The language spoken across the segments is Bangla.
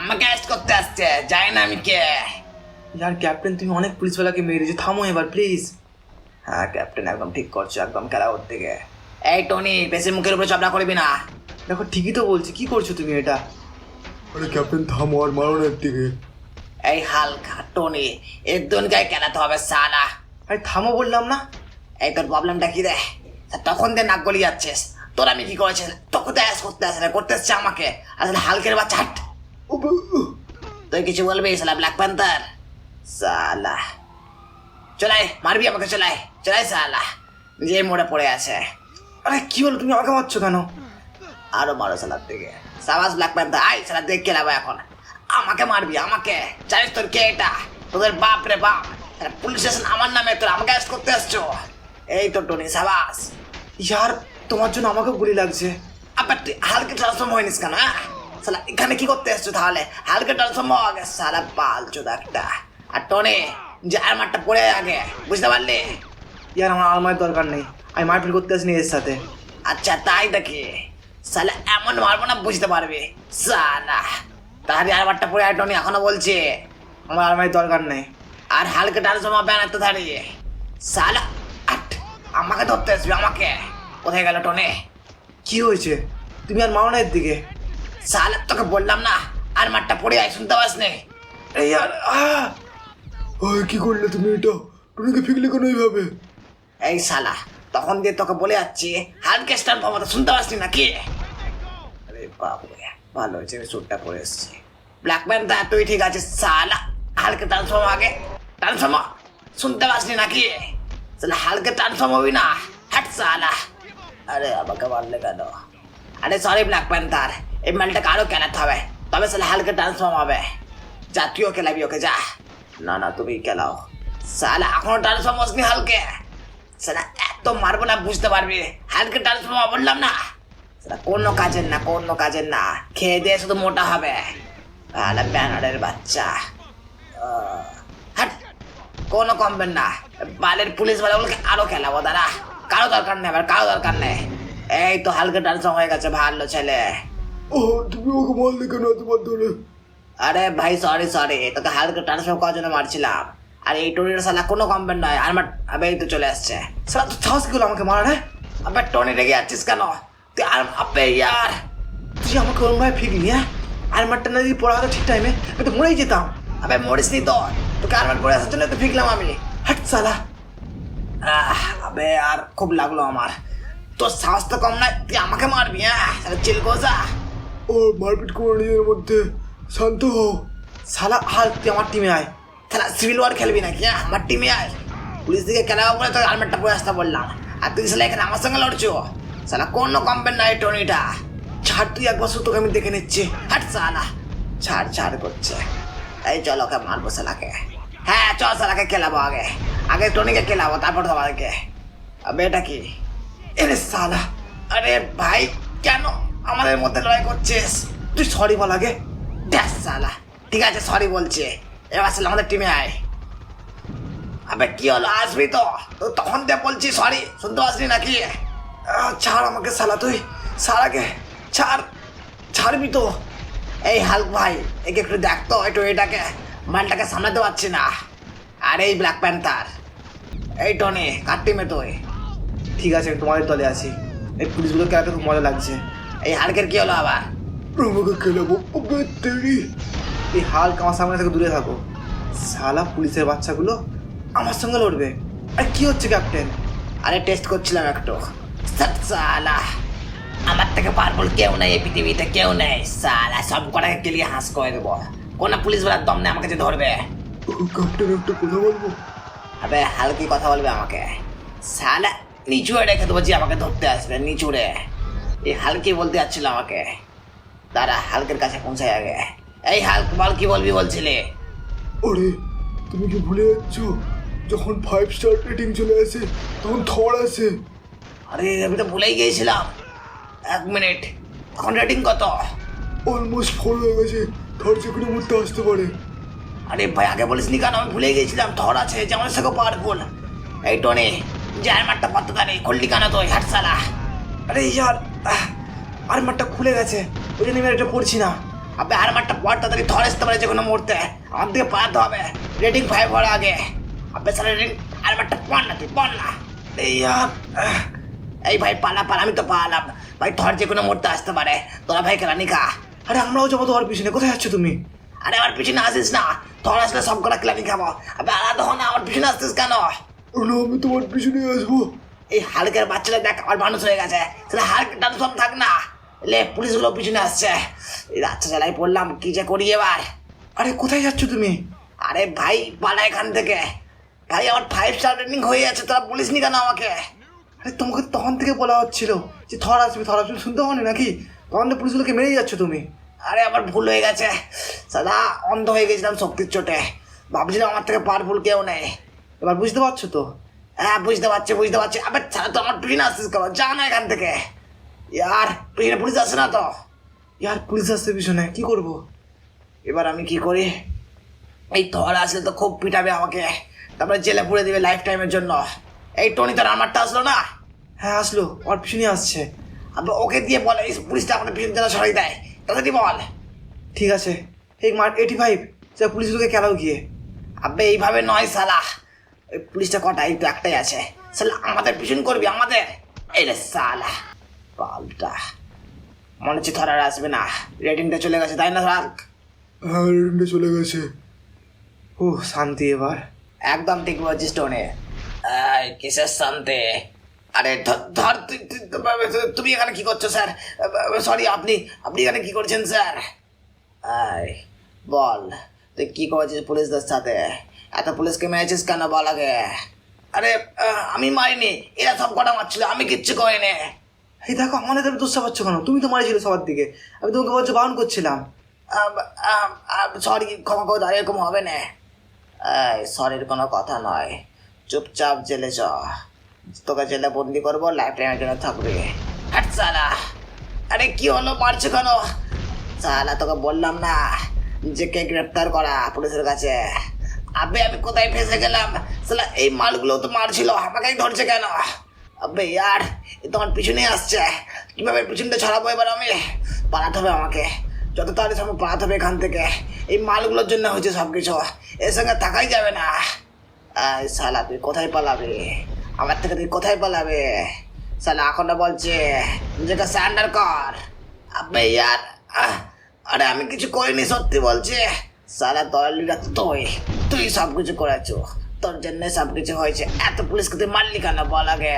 আমাকে অ্যারেস্ট করতে আসছে জানি না আমি কে। ইয়ার ক্যাপ্টেন তুমি অনেক পুলিশওয়ালাকে মেরেছো থামো এবার প্লিজ হ্যাঁ ক্যাপ্টেন একদম ঠিক করছ একদম খেলা করতে গিয়ে এই টনি বেশি মুখের উপরে চপড়া করবি না। দেখো ঠিকই তো বলছি কি করছ তুমি এটা? আরে ক্যাপ্টেন থামো আর মারো না দিকে এই হালকা টনি এর দুনকায় খেলাতে হবে সালা। আরে থামো বললাম না। এই তোর প্রবলেমটা কি রে? তখন দিয়ে নাক গলি যাচ্ছিস। তোর আমি কি করেছি? তোকে তো অ্যারেস্ট করতে আসে না করতে এসছে আমাকে। আসলে হালকের বাচ্চা হাট। ও ব- উহ, তুই কিছু বলবি সালা ব্ল্যাক প্যান্থার সালা চলাই, মারবি আমাকে, চলাই। চলাই সালা যে মোড়ে পড়ে আছে। আরে, কি হলো? তুমি আমাকে মারছো কেন? আরও মারো সালার দিকে। সাবাস ব্ল্যাক প্যান্থার আই সালার দিকে খেলাবো এখন। আমাকে মারবি, আমাকে। জানিস তোর কে এটা? তোদের বাপ রে বাপ। পুলিশ স্টেশন আমার নামে তোর আমাকে অ্যারেস্ট করতে আসছো? এই তো টনি সাবাস। ইয়ার, তোমার জন্য আমাকে গুলি লাগছে। আবার হালকা ট্রান্সফর্ম হয়নিস কেন হ্যাঁ? সালা এখানে কি করতে এসছো তাহলে? হালকা হওয়া গেছে সালা পাল চোদ একটা আর টনে যে আর মাঠটা পড়ে আগে বুঝতে পারলি? ইয়ার আমার আলমারির দরকার নেই। আমি মারপিট করতে আসিনি এর সাথে। আচ্ছা তাই দেখি। সালা এমন মারবো না বুঝতে পারবে। সালা তাহলে আর মাঠটা পড়ে আর টনি এখনও বলছে। আমার আলমারির দরকার নেই। আর হালকা ট্রান্সফর্ম হবে না তো দাঁড়িয়ে সালা আট আমাকে ধরতে আসবি আমাকে। কোথায় গেল টনে? কি হয়েছে? তুমি আর মারো না এর দিকে। সালা তোকে বললাম না আর মাঠটা পড়ে আয় শুনতে পাস নে। এই আহ! আয়, কি করলে তুমি এটা? টুনিকে ফিকলে কেন এইভাবে? এই শালা তখন দিয়ে তোকে বলে যাচ্ছি হালকে স্টার বাবা শুনতে পাসনি নাকি? আরে বাবরে ভালো হয়েছে আমি স্যুটটা পরে এসেছি। ব্ল্যাক প্যান্থার তুই ঠিক আছে সালা হালকে ট্রান্সফর্ম আগে ট্রান্সফর্ম শুনতে পাসনি নাকি? শালা হালকে ট্রান্সফর্ম হবি না। হাট সালা আরে আমাকে মারলে কেন? আরে সরি ব্ল্যাক প্যান্থার এই মালটাকে আরও কেনাতে হবে তবে শালা হালকে ট্রান্সফর্ম হবে যা তুইও খেলাবি ওকে যা না না তুমি খেলাও শালা এখনও ট্রান্সফর্ম হসনি হালকে সেটা এত মারবো না বুঝতে পারবি হালকা ট্রান্সফর্মার বললাম না সেটা কোনো কাজের না কোনো কাজের না খেয়ে দিয়ে শুধু মোটা হবে ভালো ব্যানারের বাচ্চা হাট কোনো কমবেন না বালের পুলিশ বালাগুলোকে আরও খেলাবো দাঁড়া কারও দরকার নেই আবার কারও দরকার নেই এই তো হালকা ট্রান্সফর্ম হয়ে গেছে ভালো ছেলে ও তুমি ওকে মারলে কেন তোমার ধরে? আরে ভাই সরি সরি তোকে হালকা ট্রান্সফার করার জন্য মারছিলাম। আর এই টনির সালা কোনো কমবেন নয় আমার এই তো চলে আসছে। সারা তো সাহস কি আমাকে মারা হ্যাঁ? আবে টনি রেগে যাচ্ছিস কেন? তুই আর আবে ইয়ার। তুই আমাকে ওরম ভাবে ফিরলি হ্যাঁ? আর মারটা না যদি পড়া হতো ঠিক টাইমে আমি তো মরেই যেতাম। আবে মরিস নি তো। তোকে আর পরে আসার জন্য তো ফিকলাম আমি। হাট সালা আবে, আর খুব লাগল আমার। তোর সাহস তো কম নাই, তুই আমাকে মারবি হ্যাঁ? চিল গোজা। ও মারপিট করো নিজের মধ্যে। শান্ত হও। সালা হাল, তুই আমার টিমে আয়। তাহলে সিভিল ওয়ার খেলবি নাকি হ্যাঁ? আমার টিমে আয়। পুলিশ দিকে খেলাবো বলে তোর আলমেটটা পরে আসতে বললাম? আর তুই সালা এখানে আমার সঙ্গে লড়ছো? সালা কোনো কমবেন না এই টনিটা। ছাড়, তুই একবার তোকে আমি দেখে নিচ্ছি। হাট সালা ছাড় ছাড় করছে। এই চল ওকে মারবো সালাকে হ্যাঁ চল সালাকে খেলাবো আগে। আগে টনিকে খেলাবো, তারপর তোমাদেরকে। আবে এটা কি? এরে সালা আরে ভাই, কেন আমাদের মধ্যে লড়াই করছিস। তুই সরি বল আগে। দেখ সালা ঠিক আছে সরি বলছে। এবার সালা আমাদের টিমে আয়। আবে কি হলো, আসবি তো? তখন দিয়ে বলছি সরি শুনতে পাসনি নাকি? ছাড় আমাকে সালা তুই সালাকে ছাড়, ছাড়বি তো। এই হালক ভাই, একে একটু দেখতো একটু এটাকে মালটাকে সামলাতে পারছি না। আর এই ব্ল্যাক প্যান্থার এই টনি, কার টিমে তুই? ঠিক আছে তোমাদের দলে আছি। এই পুলিশগুলো খেলাতে খুব মজা লাগছে। এই হালকের কি হলো আবার? আমাকে খেলাবো এই হাল আমার সামনে থেকে দূরে থাকো। সালা পুলিশের বাচ্চাগুলো আমার সঙ্গে লড়বে। আর কি হচ্ছে ক্যাপ্টেন? আরে টেস্ট করছিলাম একটু। সালা আমার থেকে পারবল কেউ নেই এই পৃথিবীতে কেউ নেই। সালা সব কটাকে কেলিয়ে হাঁস করে দেবো। কোন পুলিশ বেলার দম নেই আমাকে যে ধরবে। ক্যাপ্টেন একটা কথা বলব? আবে হালকি কথা বলবে আমাকে। সালা নিচুড়ে রেখে দেবো যে আমাকে ধরতে আসবে নিচুড়ে এই হালকি বলতে যাচ্ছিল আমাকে। দাঁড়া হালকের কাছে পৌঁছায় আগে। এই হালক বল কি বলবি বলছিলে? আরে তুমি কি ভুলে যাচ্ছ? যখন ফাইভ স্টার রেটিং চলে আসে তখন থর আসে। আরে আমি তো ভুলেই গিয়েছিলাম। এক মিনিট এখন রেটিং কত? অলমোস্ট ফোর হয়ে গেছে থর যে কোনো মুহূর্তে আসতে পারে। আরে ভাই আগে বলিস নি কেন? আমি ভুলে গেছিলাম থর আছে যেমন সেকে পাওয়ারফুল এই টনি যার মাঠটা পাত্তা তারে খুললি কেন তুই হাটসালা আরে ইয়ার আহ, আর মাঠটা খুলে গেছে ওই জন্য আমি এটা পড়ছি না। আবে আর মারটা পর তাড়াতাড়ি ধর আসতে পারে যে কোনো মুহূর্তে। আমার দিকে পালাতে হবে। রেটিং ফাইভ হওয়ার আগে। আবে স্যার রেটিং আর মারটা পড় না তুই পড় না। এই আহ, এই ভাই পালা পালা আমি তো পালাম। ভাই ধর যে কোনো মুহূর্তে আসতে পারে। তোরা ভাই কেলানি খা। আরে আমরাও যাব তোমার পিছনে। কোথায় যাচ্ছ তুমি? আরে আমার পিছনে আসিস না। তোর আসলে সব কটা কেলানি খাব। আবে আলাদা হো না আমার পিছনে আসছিস কেন? আমি তোমার পিছনে আসব। এই হালকের বাচ্চাটা দেখ আমার মানুষ হয়ে গেছে। সেটা হালক সব থাক না। লে পুলিশগুলো পিছনে আসছে। এই রাত্রে জ্বালাই পড়লাম কি যে করি এবার? আরে কোথায় যাচ্ছ তুমি? আরে ভাই পালা এখান থেকে। ভাই আমার ফাইভ স্টার রেটিং হয়ে যাচ্ছে তোরা পুলিশ নি কেন আমাকে? আরে তোমাকে তখন থেকে বলা হচ্ছিল যে থর আসবে থর আসবে শুনতে পাওনি নাকি? তখন তো পুলিশগুলোকে মেরেই যাচ্ছ তুমি। আরে আমার ভুল হয়ে গেছে। সাদা অন্ধ হয়ে গেছিলাম শক্তির চোটে। ভাবছিলাম আমার থেকে পাওয়ারফুল কেউ নেই। এবার বুঝতে পারছ তো? হ্যাঁ বুঝতে পারছি বুঝতে পারছি। আবার ছাড়া তো আমার পিছনে আসছিস কেন যা না এখান থেকে। ইয়ার পিছনে পুলিশ আসছে না তো? ইয়ার, পুলিশ আসছে পিছনে, কি করব? এবার আমি কি করি? এই ধর, আসলে তো খুব পিটাবে আমাকে। তারপরে জেলে পুড়ে দিবে লাইফ টাইমের জন্য। এই টনি, তোর আমারটা আসলো না? হ্যাঁ আসলো, ওর পিছনে আসছে। আবার ওকে দিয়ে বলে, এই পুলিশটা আমাদের পিছন জন্য সরাই দেয়। তাড়াতাড়ি বল। ঠিক আছে। এই মার্ট এইটি ফাইভ যা পুলিশগুলোকে কেলাও গিয়ে। আবে, এইভাবে নয় সালা পুলিশটা কটা? এই তো একটাই আছে। সালা আমাদের পিছন করবি আমাদের। এই রে সালা পাল্টা। মনে হচ্ছে ধরার আসবে না। রেটিংটা চলে গেছে তাই না রাখ হ্যাঁ রেটিংটা চলে গেছে। ও শান্তি এবার। একদম ঠিক বলছিস টোনে কিসের শান্তি? আরে ধর তুমি এখানে কি করছ স্যার? সরি আপনি আপনি এখানে কি করছেন স্যার? এই বল তুই কি করেছিস পুলিশদের সাথে? এত পুলিশকে মেরেছিস কেন বল আগে? আরে আমি মারিনি। এরা সব কটা মারছিল আমি কিচ্ছু করিনি। এই দেখো আমাদের তুমি দুঃসা পাচ্ছ কেন? তুমি তো মারিছিলে সবার দিকে। আমি তোমাকে বলছো বারণ করছিলাম। সরি ক্ষমা করে দাঁড়িয়ে এরকম হবে না। সরির কোনো কথা নয়। চুপচাপ জেলে চ। তোকে জেলে বন্দি করব লাইফ টাইমের জন্য থাকবে। সালা। আরে কি হলো? মারছো কেন? সালা তোকে বললাম না যে কে গ্রেপ্তার করা পুলিশের কাছে। আবে, আমি কোথায় ফেসে গেলাম? সালা এই মালগুলো তো মারছিল, আমাকেই ধরছে কেন? আবে, ইয়ার, এ তো আমার পিছনে আসছে। কীভাবে পিছনটা ছড়াবো এবার আমি? পালাতে হবে আমাকে। যত তাড়াতাড়ি সম্ভব পালাতে হবে এখান থেকে। এই মালগুলোর জন্য হয়েছে সব কিছু এর সঙ্গে থাকাই যাবে না। শালা, তুই কোথায় পালাবে? আমার থেকে তুই কোথায় পালাবে? সালা এখন না বলছে, নিজেকে স্যান্ডার কর। আবে, ইয়ার আরে, আমি কিছু করিনি, সত্যি বলছে। সালা দয়ালিরা তুই তুই সব কিছু করেছ। তোর জন্য সব কিছু হয়েছে। এত পুলিশকে তুই মারলি কেন? বল আগে।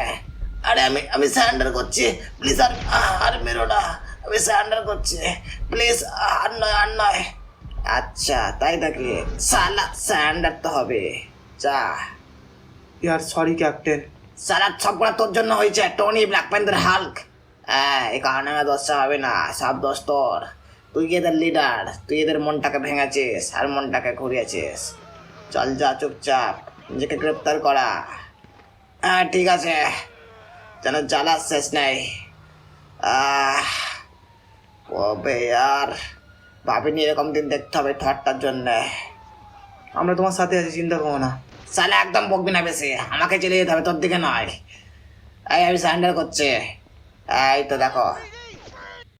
আরে আমি আমি স্যান্ডার করছি। প্লিজ আর আর মেরো না। আমি স্যান্ডার করছি। প্লিজ আর নয় আর নয়। আচ্ছা তাই নাকি? সালা স্যান্ডার তো হবে। যা। ইয়ার সরি ক্যাপ্টেন সালা সবগুলা তোর জন্য হয়েছে। টনি ব্ল্যাক প্যান্থার হাল্ক হ্যাঁ এই কারণে দোষটা হবে না। সব দোষ তোর। তুই এদের লিডার তুই এদের মনটাকে ভেঙেছিস আর মনটাকে ঘুরিয়েছিস। চল যা চুপচাপ, নিজেকে গ্রেপ্তার করা। হ্যাঁ ঠিক আছে, যেন জ্বালা শেষ নেই। কবে আর ভাবিনি এরকম দিন দেখতে হবে থটটার জন্যে। আমরা তোমার সাথে আছি, চিন্তা করো না। সালে একদম বকবি না বেশি, আমাকে চলে যেতে হবে, তোর দিকে নয়। এই, আমি স্যান্ডার করছে। এই, তো দেখো